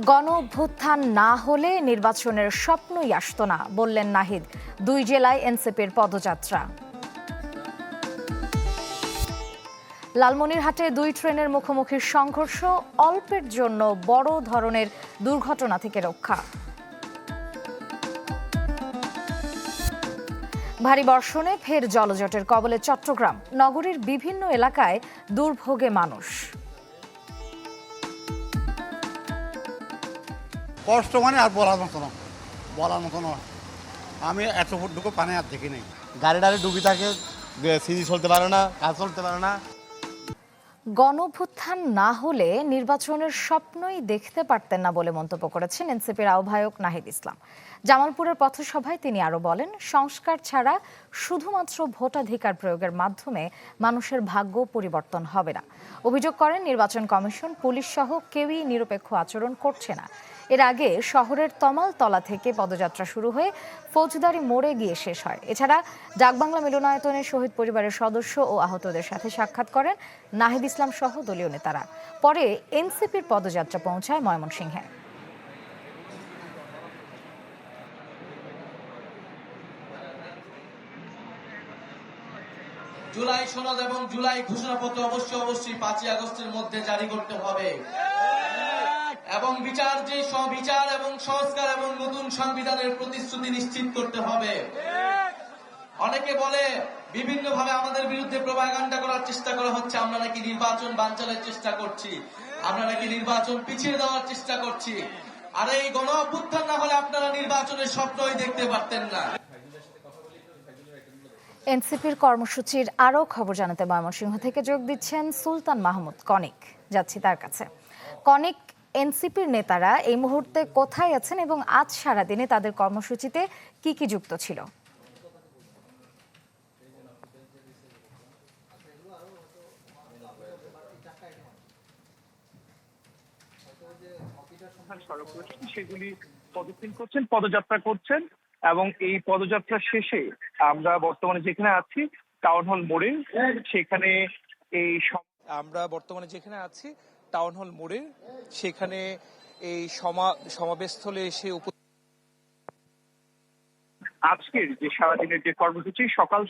গণ অভ্যুত্থান না হলে নির্বাচনের স্বপ্নই আসত না, বললেন নাহিদ, দুই জেলায় এনসিপির পদযাত্রা। লালমনিরহাটে দুই ট্রেনের মুখোমুখি সংঘর্ষ, অল্পের জন্য বড় ধরনের দুর্ঘটনা থেকে রক্ষা। ভারী বর্ষণে ফের জলজটের কবলে চট্টগ্রাম, নগরীর বিভিন্ন এলাকায় দুর্ভোগে মানুষ। কষ্ট মানে আর বলার মতো না। বলার মতো না। আমি এত ফুটটুকু পানি আর দেখি নাই। গাড়ি টাড়ি ডুবি থাকে সিজি চলতে পারে না কাজ চলতে পারে না। গণভুত্থান না হলে নির্বাচনের স্বপ্নই দেখতে পারতেন না বলে মন্তব্য করেছেন এনসিপির আহ্বায়ক নাহিদ ইসলাম। জামালপুরের পথসভায় তিনি আরও বলেন সংস্কার ছাড়া শুধুমাত্র ভোটাধিকার প্রয়োগের মাধ্যমে মানুষের ভাগ্য পরিবর্তন হবে না। অভিযোগ করেন নির্বাচন কমিশন পুলিশ সহ কেউই নিরপেক্ষ আচরণ করছে না। এর আগে শহরের তমালতলা থেকে পদযাত্রা শুরু হয়ে ফৌজদারি মোড়ে গিয়ে শেষ হয়। এছাড়া ডাকবাংলা মিলনায়তনে শহীদ পরিবারের সদস্য ও আহতদের সাথে সাক্ষাৎ করেন নাহিদ ইসলাম সহ দলীয় নেতারা। পরে এনসিপির পদযাত্রা পৌঁছায় ময়মনসিংহে। জুলাই সনদ এবং জুলাই ঘোষণাপত্র অবশ্যই অবশ্যই পাঁচই আগস্টের মধ্যে জারি করতে হবে। এবং বিচার যে বিচার এবং সংস্কার এবং নতুন সংবিধানের প্রতিশ্রুতি নিশ্চিত করতে হবে। অনেকে বলে বিভিন্ন ভাবে আমাদের বিরুদ্ধে প্রভাগান্ডা করার চেষ্টা করা হচ্ছে, আমরা নাকি নির্বাচন বানচালের চেষ্টা করছি, আমরা নাকি নির্বাচন পিছিয়ে দেওয়ার চেষ্টা করছি। আর এই গণ অভ্যুত্থান না হলে আপনারা নির্বাচনের স্বপ্নই দেখতে পারতেন না। এনসিপির কর্মসূচির আরও খবর জানাতে ময়মনসিংহ থেকে যোগ দিচ্ছেন সুলতান মাহমুদ, কনিক। যাচ্ছি তার কাছে। কনিক এনসিপির নেতারা এই মুহূর্তে কোথায় আছেন এবং আজ সারাদিনে তাদের কর্মসূচিতে কি কি যুক্ত ছিল? সড়ক সেগুলি প্রদক্ষিণ করছেন পদযাত্রা করছেন এবং এই পদযাত্রা শেষে আমরা বর্তমানে যেখানে আছি টাউন হল মোড়ে সেখানে এই আমরা বর্তমানে যেখানে আছি টাউন হল মোড়ে। সেখানে এই সমা- সমাবেশস্থলে এসে আজকের যে সারাদিনের যে কর্মসূচি সকাল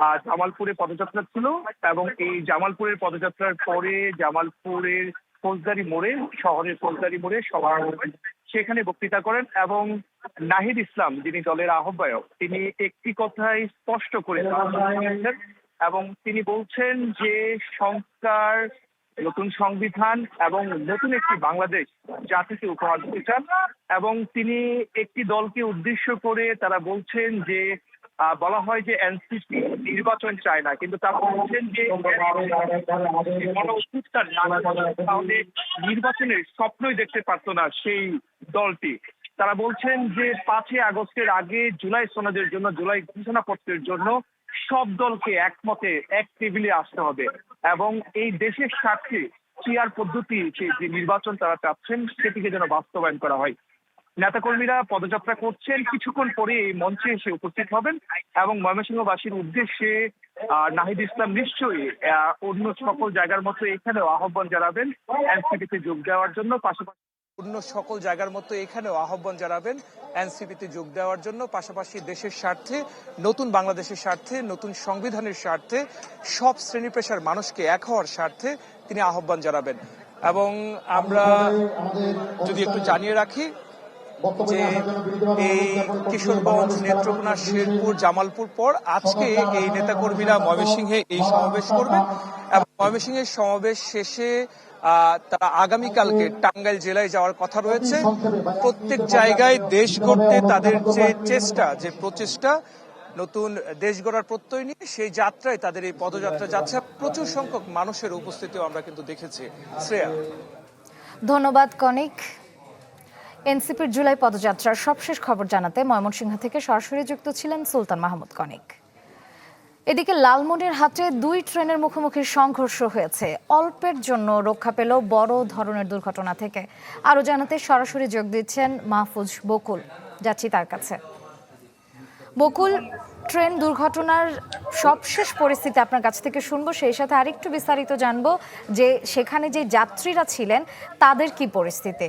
আহ, জামালপুরে পদযাত্রা ছিল এবং এই জামালপুরের পদযাত্রার পরে জামালপুরের ফৌজদারি মোড়ে শহরের ফৌজদারি মোড়ে সভা সেখানে বক্তৃতা করেন এবং নাহিদ ইসলাম যিনি দলের আহ্বায়ক তিনি একটি কথাই স্পষ্ট করে এবং তিনি বলছেন যে সংস্কার নতুন সংবিধান এবং নতুন একটি বাংলাদেশ, জাতিকে উপহার দিতে চান। এবং তিনি একটি দলকে উদ্দেশ্য করে তারা বলছেন যে বলা হয় যে এনসিপি নির্বাচন চায় না। কিন্তু তারা বলছেন যে তাহলে নির্বাচনের স্বপ্নই দেখতে পারতো না সেই দলটি। তারা বলছেন যে পাঁচই আগস্টের আগে জুলাই সনদের জন্য, জুলাই ঘোষণাপত্রের জন্য সব দলকে একমতে, এক টেবিলে আসতে হবে। এবং এই দেশের স্বার্থে চেয়ার পদ্ধতি, যে নির্বাচন তারা চাচ্ছেন, সেটিকে যেন বাস্তবায়ন করা হয়। নেতাকর্মীরা পদযাত্রা করছেন, কিছুক্ষণ পরে এই মঞ্চে এসে উপস্থিত হবেন এবং ময়মনসিংহবাসীর উদ্দেশ্যে নাহিদ ইসলাম নিশ্চয়ই অন্য সকল জায়গার মতো এখানেও আহ্বান জানাবেন, এনসিপিতে যোগ দেওয়ার জন্য। পাশাপাশি অন্য সকল জায়গার মতো এখানেও আহ্বান জানাবেন। এনসিপিতে যোগ দেওয়ার জন্য, পাশাপাশি দেশের স্বার্থে, নতুন বাংলাদেশের স্বার্থে, নতুন সংবিধানের স্বার্থে, সব শ্রেণি পেশার মানুষকে এক হওয়ার স্বার্থে তিনি আহ্বান জানাবেন। এবং আমরা যদি একটু জানিয়ে রাখি যে এই কিশোরগঞ্জ নেত্রকোনা শেরপুর জামালপুর পর আজকে এই নেতাকর্মীরা ময়মনসিংহে এই সমাবেশ করবেন। এবং ময়মনসিংহের সমাবেশ শেষে তারা আগামীকালকে টাঙ্গাইল জেলায় যাওয়ার কথা রয়েছে। প্রত্যেক জায়গায় দেশ গড়তে তাদের যে চেষ্টা, যে প্রচেষ্টা, নতুন দেশ গড়ার প্রত্যয় নিয়ে সেই যাত্রায় তাদের এই পদযাত্রা যাচ্ছে। প্রচুর সংখ্যক মানুষের উপস্থিতিও আমরা কিন্তু দেখেছি। শ্রেয়া। ধন্যবাদ, কনিক। এনসিপির জুলাই পদযাত্রার সবশেষ খবর জানাতে ময়মনসিংহ থেকে সরাসরি যুক্ত ছিলেন সুলতান মাহমুদ, কনিক। এদিকে লালমনির হাটে দুই ট্রেনের মুখোমুখি সংঘর্ষ হয়েছে। অল্পের জন্য রক্ষা পেল বড় ধরনের দুর্ঘটনা থেকে। আরও জানাতে সরাসরি যোগ দিচ্ছেন মাহফুজ বকুল। যাচ্ছি তার কাছে। বকুল, ট্রেন দুর্ঘটনার সবশেষ পরিস্থিতি আপনার কাছ থেকে শুনব। সেই সাথে আরেকটু বিস্তারিত জানব যে সেখানে যে যাত্রীরা ছিলেন, তাদের কি পরিস্থিতি?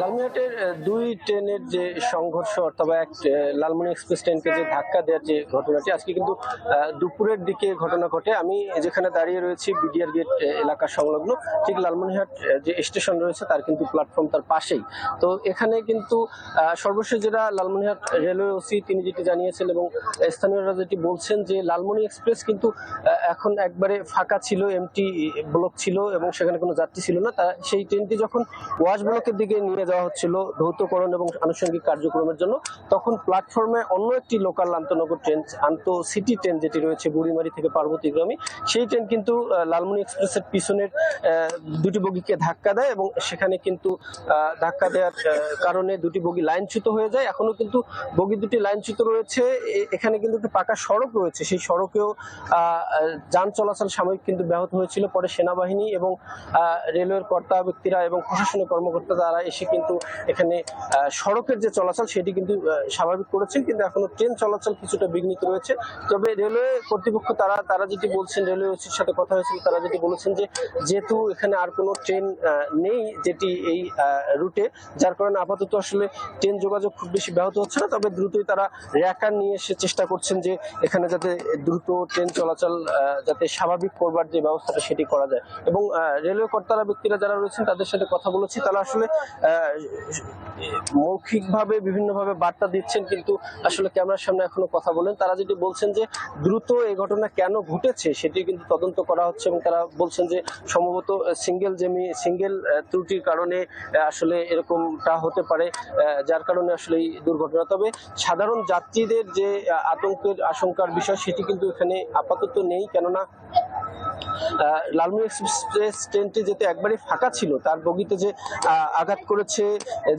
লালমিনহাটের দুই ট্রেনের যে সংঘর্ষ অথবা এক লালমনি এক্সপ্রেস ট্রেনকে যে ধাক্কা দেওয়ার যে ঘটনাটি আজকে কিন্তু দুপুরের দিকে ঘটনা ঘটে। আমি যেখানে দাঁড়িয়ে রয়েছি বিডিআর গেট এলাকা সংলগ্ন ঠিক লালমনিরহাট আহ, যে স্টেশন রয়েছে তার কিন্তু প্ল্যাটফর্ম তার পাশেই। তো এখানে কিন্তু সর্বশেষ যেটা লালমনিরহাট রেলওয়ে ওসি তিনি যেটি জানিয়েছেন এবং স্থানীয়রা যেটি বলছেন যে লালমনি এক্সপ্রেস কিন্তু এখন একবারে ফাঁকা ছিল এমটি ব্লক ছিল এবং সেখানে কোনো যাত্রী ছিল না। তা সেই ট্রেনটি যখন ওয়াশ ব্লকের দিকে নিয়ে যাওয়া হচ্ছিল ধৌতকরণ এবং আনুষঙ্গিক কার্যক্রমের জন্য, তখন প্ল্যাটফর্মে অন্য একটি লোকাল আন্তনগর ট্রেন আন্ত সিটি ট্রেন যেটি রয়েছে বুড়িমারি থেকে পার্বতীগ্রামী, সেই ট্রেন কিন্তু লালমনি এক্সপ্রেসের পিছনের দুটি বগিকে ধাক্কা দেয় এবং সেখানে কিন্তু ধাক্কা দেওয়ার কারণে দুটি বগি লাইনচ্যুত হয়ে যায়। এখনও কিন্তু বগি দুটি লাইনচ্যুত রয়েছে। এখানে কিন্তু একটি পাকা সড়ক রয়েছে। সেই সড়কেও যান চলাচল সাময়িক কিন্তু ব্যাহত হয়েছিল। পরে সেনাবাহিনী এবং রেলওয়ের কর্তা ব্যক্তিরা এবং প্রশাসনিক কর্মকর্তা তারা এসে কিন্তু এখানে সড়কের যে চলাচল সেটি কিন্তু স্বাভাবিক করেছেন। কিন্তু এখনও ট্রেন চলাচল কিছুটা বিঘ্নিত রয়েছে। তবে রেলওয়ে কর্তৃপক্ষ, তারা তারা যেটি বলছেন, রেলওয়ে ওসির সাথে কথা হয়েছিল, তারা যেটি বলেছেন যে যেহেতু এখানে আর কোনো ট্রেন নেই যেটি এই রুটে, যার কারণে আপাতত আসলে ট্রেন যোগাযোগ খুব বেশি ব্যাহত হচ্ছে না। তবে দ্রুতই তারা র্যাকার নিয়ে এসে চেষ্টা করছেন যে এখানে যাতে দ্রুত ট্রেন চলাচল যাতে স্বাভাবিক করবার যে ব্যবস্থাটা সেটি করা যায়। এবং রেলওয়ে কর্তারা, ব্যক্তিরা যারা রয়েছেন, তাদের সাথে কথা বলেছি, তারা আসলে মৌখিকভাবে বিভিন্নভাবে বার্তা দিচ্ছেন, কিন্তু আসলে ক্যামেরার সামনে এখনও কথা বলেন। তারা যেটি বলছেন যে, দ্রুত এই ঘটনা কেন ঘটেছে সেটি কিন্তু তদন্ত করা হচ্ছে এবং তারা বলছেন যে, সম্ভবত সিঙ্গেল জেমি সিঙ্গেল ত্রুটির কারণে আসলে এরকমটা হতে পারে যার কারণে আসলে এই দুর্ঘটনা। তবে সাধারণ যাত্রীদের যে, আতঙ্কের আশঙ্কার বিষয়, সেটি কিন্তু এখানে আপাতত নেই, কেননা লালমনি এক্সপ্রেস ট্রেনটি যেতে একবারে ফাঁকা ছিল, তার বগিতে যে আঘাত করেছে,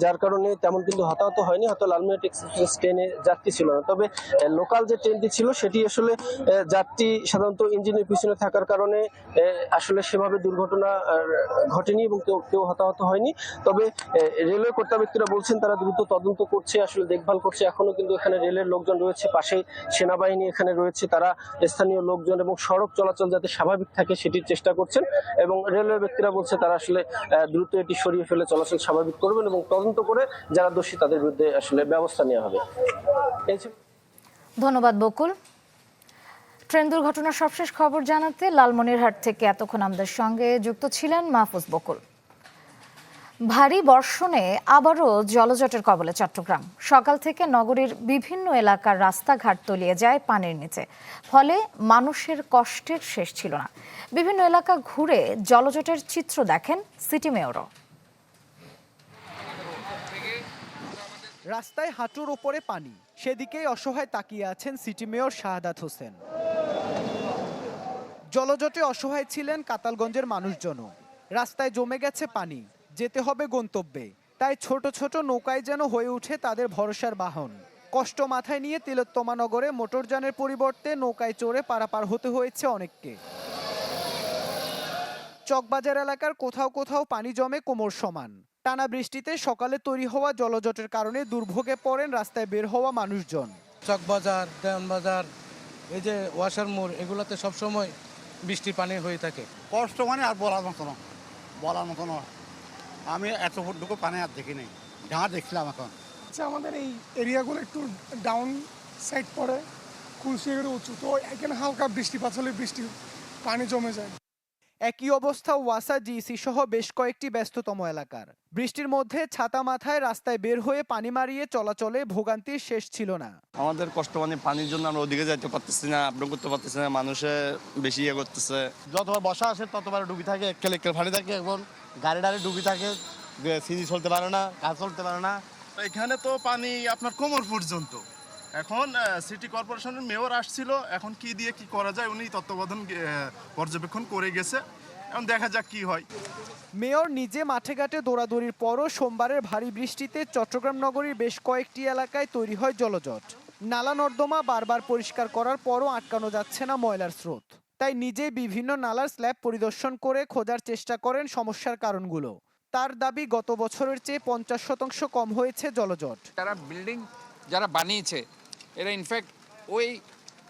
যার কারণে তেমন কিন্তু হতাহত হয়নি, হয়তো লালমিয়া এক্সপ্রেস ট্রেনে যাত্রী ছিল না। তবে লোকাল যে ট্রেনটি ছিল, সেটি আসলে যাত্রী সাধারণত ইঞ্জিনের পিছনে থাকার কারণে আসলে সেভাবে দুর্ঘটনা ঘটেনি এবং কেউ কেউ হতাহত হয়নি। তবে রেলওয়ে কর্তা ব্যক্তিরা বলছেন, তারা দ্রুত তদন্ত করছে, আসলে দেখভাল করছে। এখনও কিন্তু এখানে রেলের লোকজন রয়েছে, পাশে সেনাবাহিনী এখানে রয়েছে, তারা স্থানীয় লোকজন এবং সড়ক চলাচল যাতে স্বাভাবিক থাকে সেটির চেষ্টা করছেন এবং রেলওয়ে ব্যক্তিরা বলছে তারা আসলে দ্রুত এটি সরিয়ে ফেলে চলাচল স্বাভাবিক করবেন এবং তদন্ত করে যারা দোষী তাদের বিরুদ্ধে আসলে ব্যবস্থা নেওয়া হবে। ধন্যবাদ বকুল। ট্রেন দুর্ঘটনার সবশেষ খবর জানাতে লালমনিরহাট থেকে এতক্ষণ আমাদের সঙ্গে যুক্ত ছিলেন মাহফুজ বকুল। ভারী বর্ষণে আবারও জলজটের কবলে চট্টগ্রাম। সকাল থেকে নগরীর বিভিন্ন এলাকার রাস্তাঘাট তলিয়ে যায় পানির নিচে। ফলে মানুষের কষ্টের শেষ ছিল না। বিভিন্ন এলাকা ঘুরে জলজটের চিত্র দেখেন সিটি মেয়রও। রাস্তায় হাঁটুর ওপরে পানি। সেদিকেই অসহায় তাকিয়ে আছেন সিটি মেয়র শাহাদাত হোসেন। জলজটে অসহায় ছিলেন কাতালগঞ্জের মানুষজনও। রাস্তায় জমে গেছে পানি। যেতে হবে গন্তব্যে। তাই ছোট ছোট নৌকায় যেন হয়ে উঠে তাদের ভরসার বাহন। কষ্ট মাথায় নিয়ে তিলোত্তমা নগরে মোটরযানের পরিবর্তে নৌকায় চড়ে পারাপার হতে হয়েছে অনেককে। চকবাজার এলাকার কোথাও কোথাও পানি জমে কোমর সমান। টানা বৃষ্টিতে সকালে তৈরি হওয়া জলজটের কারণে দুর্ভোগে পড়েন রাস্তায় বের হওয়া মানুষজন। চকবাজার দেওয়ানবাজার এই যে ওয়াশার মোড় এগুলোতে সবসময় বৃষ্টির পানি হয়ে থাকে। কষ্ট মানে আর বলার মতো না। বলার মতো না। আমি এত ফুটটুকু পানি আর দেখি নাই। যা দেখছিলাম এখন। আচ্ছা আমাদের এই এরিয়াগুলো একটু ডাউন সাইড পড়ে। কুলসি এগুলো উঁচু তো এখানে হালকা বৃষ্টিপাত হলে বৃষ্টি পানি জমে যায়। একই অবস্থা ওয়াসা জিসি সহ বেশ কয়েকটি ব্যস্ততম এলাকার। বৃষ্টির মধ্যে ছাতা মাথায় রাস্তায় বের হয়ে পানি মারিয়ে চলাচলে ভোগান্তির শেষ ছিল না। আমাদের কষ্ট মানে পানির জন্য আমরা ওদিকে যাইতে পারতেছি না আপডাউন করতে পারতেছি না মানুষে বেশি ইয়ে করতেছে। যতবার বসা আসে ততবার ডুবি থাকে এককেল এককেল ফাড়ি থাকে এখন। গাড়ি ডাড়ি ডুবি থাকে সিজি চলতে পারে না কাজ চলতে পারে না। এখানে তো পানি আপনার কোমর পর্যন্ত। এখন সিটি কর্পোরেশনের মেয়র আসছিল এখন কি দিয়ে কি করা যায় উনি তত্ত্বাবধান পর্যবেক্ষণ করে গেছে। এখন দেখা যাক কি হয়। মেয়র নিজে মাঠে ঘাটে দৌড়াদৌড়ির পরও সোমবারের ভারী বৃষ্টিতে চট্টগ্রাম নগরীর বেশ কয়েকটি এলাকায় তৈরি হয় জলজট। নালা নর্দমা বারবার পরিষ্কার করার পরও আটকানো যাচ্ছে না ময়লার স্রোত। তাই নিজেই বিভিন্ন নালার স্ল্যাব পরিদর্শন করে খোঁজার চেষ্টা করেন সমস্যার কারণগুলো। তার দাবি গত বছরের চেয়ে পঞ্চাশ শতাংশ কম হয়েছে জলজট। তারা বিল্ডিং যারা বানিয়েছে, এরা ইনফ্যাক্ট ওই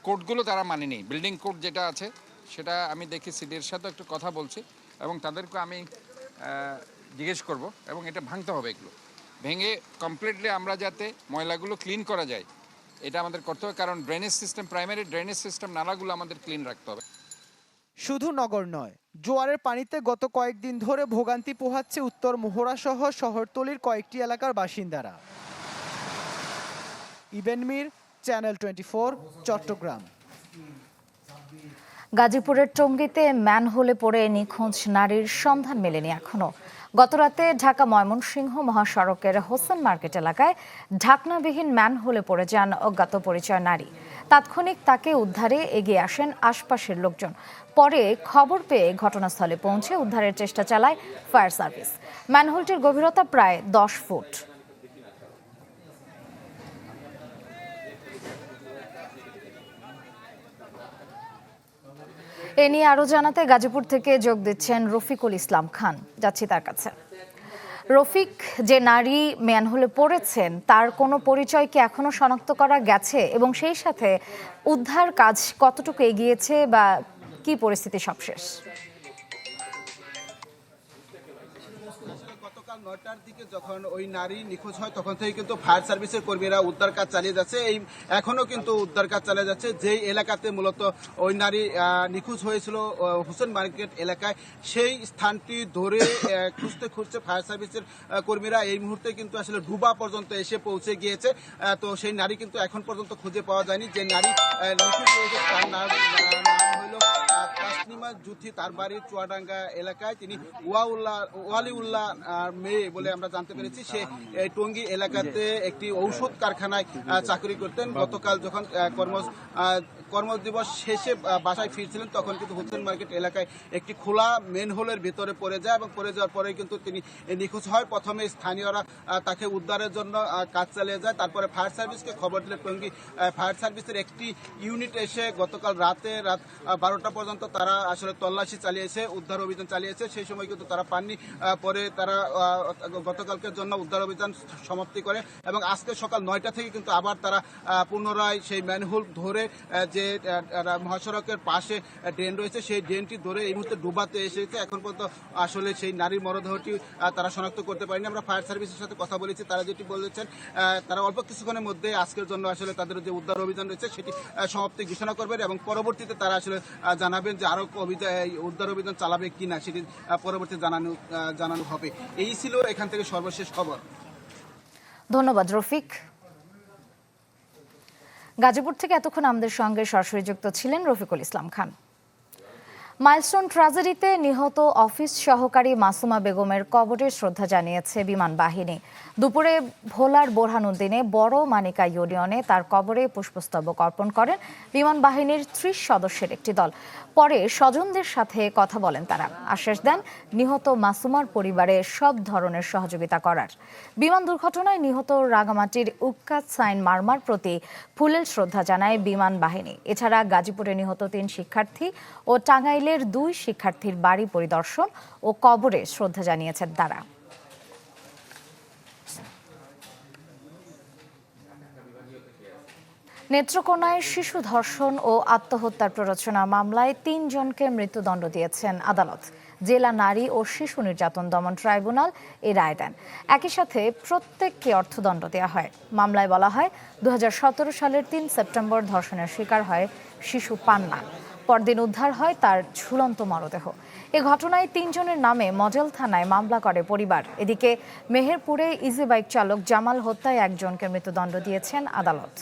কোডগুলো তারা মানেনি। বিল্ডিং কোড যেটা আছে, সেটা আমি দেখি সিডির সাথে একটু কথা বলছি এবং তাদেরকে আমি জিজ্ঞেস করব এবং এটা ভাঙতে হবে এগুলো। ভেঙে কমপ্লিটলি আমরা যাতে ময়লাগুলো ক্লিন করা যায়, এটা আমাদের করতে হবে। কারণ drainage system primary drainage system নালাগুলো আমাদের ক্লিন রাখতে হবে। শুধু নগর নয়, জোয়ারের পানিতে গত কয়েকদিন ধরে ভোগান্তি পোহাচ্ছে উত্তর মোহরা সহ শহরতলির কয়েকটি এলাকার বাসিন্দারা। Iben Mir, channel twenty Chittagong. গাজীপুরের টঙ্গীতে ম্যানহোলে পড়ে নিখোঁজ নারীর সন্ধান মেলেনি এখনও। গতরাতে ঢাকা ময়মনসিংহ মহাসড়কের হোসেন মার্কেট এলাকায় ঢাকনাবিহীন ম্যান ম্যানহোলে পড়ে যান অজ্ঞাত পরিচয় নারী। তাৎক্ষণিক তাকে উদ্ধারে এগিয়ে আসেন আশপাশের লোকজন। পরে খবর পেয়ে ঘটনাস্থলে পৌঁছে উদ্ধারের চেষ্টা চালায় ফায়ার সার্ভিস। ম্যানহোলটির গভীরতা প্রায় দশ ফুট। এ নিয়ে আরও জানাতে গাজীপুর থেকে যোগ দিচ্ছেন রফিকুল ইসলাম খান। যাচ্ছি তার কাছে। রফিক যে নারী ম্যানহোলে পড়েছেন, তার কোনো পরিচয় কি এখনও শনাক্ত করা গেছে? এবং সেই সাথে উদ্ধার কাজ কতটুকু এগিয়েছে বা কি পরিস্থিতি সবশেষ? নয়টার দিকে যখন ওই নারী নিখোঁজ হয় তখন থেকে কিন্তু ফায়ার সার্ভিসের কর্মীরা উদ্ধার কাজ চালিয়ে যাচ্ছে। এই এখনও কিন্তু উদ্ধার কাজ চালিয়ে যাচ্ছে। যেই এলাকাতে মূলত ওই নারী নিখোঁজ হয়েছিল হোসেন মার্কেট এলাকায় সেই স্থানটি ধরে খুঁজতে খুঁজতে ফায়ার সার্ভিসের কর্মীরা এই মুহূর্তে কিন্তু আসলে ডুবা পর্যন্ত এসে পৌঁছে গিয়েছে। তো সেই নারী কিন্তু এখন পর্যন্ত খুঁজে পাওয়া যায়নি। যে নারী নিখোঁজ হয়েছে তার নাম আহ, তাসনিমা জুথি তার বাড়ির চুয়াডাঙ্গা এলাকায়। তিনি ওয়াউল্লাহ ওয়ালিউল্লাহ মেয়ে বলে আমরা জানতে পেরেছি। সে টঙ্গী এলাকাতে একটি ঔষধ কারখানায় চাকরি করতেন। গতকাল যখন কর্ম কর্মদিবস শেষে বাসায় ফিরছিলেন তখন কিন্তু হোসেন মার্কেট এলাকায় একটি খোলা মেন হোলের ভিতরে পড়ে যায় এবং পড়ে যাওয়ার পরে কিন্তু তিনি নিখোঁজ হয়। প্রথমে স্থানীয়রা তাকে উদ্ধারের জন্য কাজ চালিয়ে যায়। তারপরে ফায়ার সার্ভিসকে খবর দিলে টঙ্গী ফায়ার সার্ভিসের একটি ইউনিট এসে গতকাল রাতে রাত বারোটা পর্যন্ত তারা আসলে তল্লাশি চালিয়েছে উদ্ধার অভিযান চালিয়েছে। সেই সময় কিন্তু তারা পাননি পরে তারা গতকালকের জন্য উদ্ধার অভিযান সমাপ্তি করে এবং আজকে সকাল নয়টা থেকে কিন্তু আবার তারা পুনরায় সেই ম্যানহোল ধরে আহ, যে মহাসড়কের পাশে ড্রেন রয়েছে, সেই ড্রেনটি ধরে এই মুহূর্তে ডুবাতে এসেছে। এখন পর্যন্ত আসলে সেই নারীর মরদেহটি তারা শনাক্ত করতে পারেনি। আমরা ফায়ার সার্ভিসের সাথে কথা বলেছি, তারা যেটি বলেছেন তারা অল্প কিছুক্ষণের মধ্যে আজকের জন্য আসলে তাদের যে উদ্ধার অভিযান রয়েছে, সেটি সমাপ্তি ঘোষণা করবেন এবং পরবর্তীতে তারা আসলে জানাবেন যে আরও উদ্ধার অভিযান চালাবে কিনা, সেটি পরবর্তী জানানো জানানো হবে। এই ছিল এখান থেকে সর্বশেষ খবর। ধন্যবাদ, রফিক। গাজীপুর থেকে এতক্ষণ আমাদের সঙ্গে সরাসরি যুক্ত ছিলেন রফিকুল ইসলাম খান। মাইলস্টোন ট্র্যাজেডিতে নিহত অফিস সহকারী মাসুমা বেগমের কবরে শ্রদ্ধা জানিয়েছে বিমান বাহিনী। দুপুরে ভোলার বোরহানুদ্দিনে বড় মানিকা ইউনিয়নে তার কবরে পুষ্পস্তবক অর্পণ করেন বিমান বাহিনীর ত্রিশ সদস্যের একটি দল। পরে স্বজনদের সাথে কথা বলেন তারা। আশ্বাস দেন, নিহত মাসুমার পরিবারে সব ধরনের সহযোগিতা করার। বিমান দুর্ঘটনায় নিহত রাগামাটির উক্কাত সাইন মারমার প্রতি ফুলেল শ্রদ্ধা জানায় বিমান বাহিনী। এছাড়া গাজীপুরে নিহত তিন শিক্ষার্থী ও টাঙ্গাইলের দুই শিক্ষার্থীর বাড়ি পরিদর্শন ও কবরে শ্রদ্ধা জানিয়েছেন তারা। নেত্রকোনায় শিশু ধর্ষণ ও আত্মহত্যার প্ররোচনা মামলায় তিনজনকে মৃত্যুদণ্ড দিয়েছেন আদালত। জেলা নারী ও শিশু নির্যাতন দমন ট্রাইব্যুনাল এই রায় দেন। একই সাথে প্রত্যেককে অর্থদণ্ড দেওয়া হয়। মামলায় বলা হয় দু হাজার সতেরো সালের তিন সেপ্টেম্বর ধর্ষণের শিকার হয় শিশু পান্না। পরদিন উদ্ধার হয় তার ঝুলন্ত মরদেহ। এ ঘটনায় তিনজনের নামে মডেল থানায় মামলা করে পরিবার। এদিকে মেহেরপুরে ইজি বাইক চালক জামাল হত্যায় একজনকে মৃত্যুদণ্ড দিয়েছেন আদালত।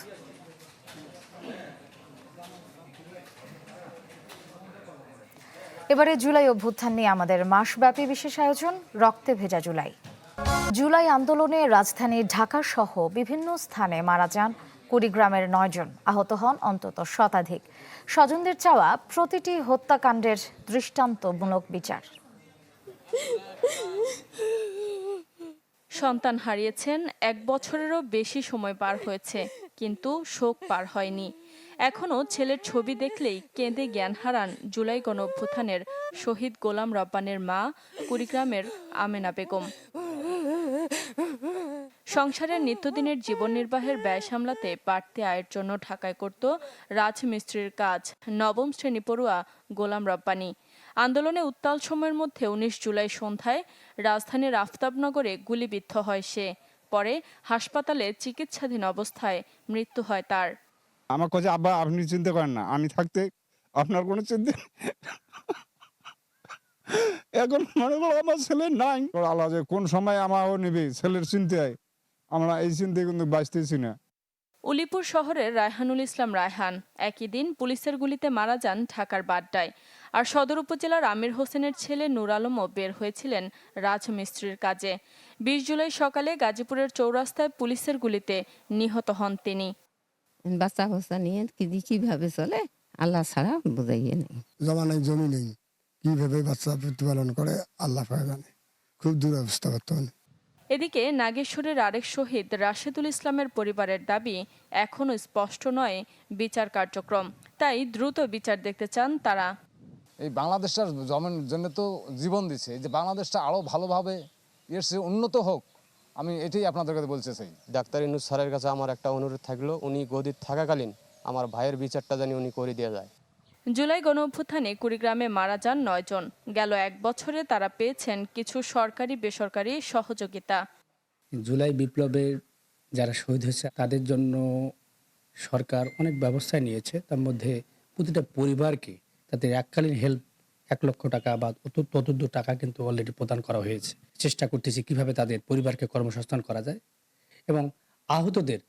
এবারে জুলাই অভ্যুত্থান নিয়ে আমাদের মাসব্যাপী বিশেষ আয়োজন, রক্তে ভেজা জুলাই। জুলাই আন্দোলনে রাজধানী ঢাকা সহ বিভিন্ন স্থানে মারা যান কুড়িগ্রামের নয়জন আহত হন, অন্তত শতাধিক। স্বজনদের চাওয়া প্রতিটি হত্যাকাণ্ডের দৃষ্টান্তমূলক বিচার। সন্তান হারিয়েছেন, এক বছরেরও বেশি সময় পার হয়েছে, কিন্তু শোক পার হয়নি। এখনও ছেলের ছবি দেখলেই কেঁদে জ্ঞান হারান জুলাই গণঅভ্যুত্থানের শহীদ গোলাম রব্বানের মা কুড়িগ্রামের আমেনা বেগম। সংসারের নিত্যদিনের জীবন নির্বাহের ব্যয় সামলাতে বাড়তি আয়ের জন্য ঢাকায় করত রাজমিস্ত্রির কাজ। নবম শ্রেণি পড়ুয়া গোলাম রব্বানী। আন্দোলনে উত্তাল সময়ের মধ্যে উনিশ জুলাই সন্ধ্যায় রাজধানীর আফতাবনগরে গুলিবিদ্ধ হয় সে। পরে হাসপাতালে চিকিৎসাধীন অবস্থায় মৃত্যু হয় তার। আমার কাছে আব্বা, আপনি চিন্তা করেন না, আমি থাকতে আপনার কোনো চিন্তা এখন মনে করো আমার ছেলে নাই। আল্লাহ কোন সময় আমারও নেবে, ছেলের চিন্তায়। আমরা এই চিন্তায় কিন্তু বাঁচতেছি না। উলিপুর শহরের রায়হানুল ইসলাম রায়হান একই দিন পুলিশের গুলিতে মারা যান ঢাকার বাড্ডায়। আর সদর উপজেলার আমির হোসেনের ছেলে নূর আলমও বের হয়েছিলেন রাজমিস্ত্রির কাজে। বিশ জুলাই সকালে গাজীপুরের চৌরাস্তায় পুলিশের গুলিতে নিহত হন তিনি। বাচ্চা বাচ্চা নিয়ে কি কীভাবে চলে? আল্লাহ ছাড়া বোঝাইয়ে নেই। জমানায় জমি নেই। কীভাবে বাচ্চা প্রতিপালন করে? আল্লাহ জানে। খুব দুরবস্থা বর্তমানে। এদিকে নাগেশ্বরের আরেক শহীদ রাশেদুল ইসলামের পরিবারের দাবি এখনও স্পষ্ট নয় বিচার কার্যক্রম। তাই দ্রুত বিচার দেখতে চান তারা। এই বাংলাদেশটার জমের জন্য তো জীবন দিচ্ছে। যে বাংলাদেশটা আরও ভালোভাবে এর সে উন্নত হোক আমি এটাই আপনাদের কাছে বলতে চাই। ডাক্তার ইনুস স্যারের কাছে আমার একটা অনুরোধ থাকল উনি গদির থাকাকালীন আমার ভাইয়ের বিচারটা জানি উনি করে দিয়ে যায়। জুলাই গণঅভ্যুত্থানে কুড়িগ্রামে মারা যান নয়জন গেল এক বছরে তারা পেয়েছেন কিছু সরকারি, বেসরকারি সহযোগিতা। জুলাই বিপ্লবের যারা শহীদ হয়েছে, তাদের জন্য সরকার অনেক ব্যবস্থা নিয়েছে। তার মধ্যে প্রতিটা পরিবারকে তাদের এককালীন হেল্প এক লক্ষ টাকা বা তত- টাকা কিন্তু অলরেডি প্রদান করা হয়েছে। চেষ্টা করতেছি কীভাবে তাদের পরিবারকে কর্মসংস্থান করা যায় এবং আহতদের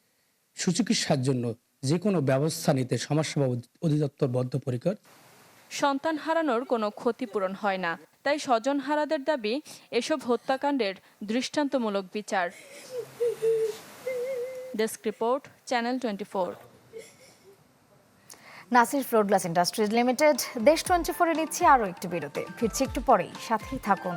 সুচিকিৎসার জন্য যে কোনো ব্যবস্থা নিতে সমাজসেবা অধি- অধিদপ্তর বদ্ধপরিকর। সন্তান হারানোর কোনো ক্ষতিপূরণ হয় না। তাই স্বজন হারাদের দাবি এসব হত্যাকাণ্ডের দৃষ্টান্তমূলক বিচার। Desk report channel twenty Nasir floor glass industries limited দেশ টোয়েন্টি ফোরে নিচ্ছে আরও একটি বিরতি। ফিরছি একটু পরেই সাথেই থাকুন।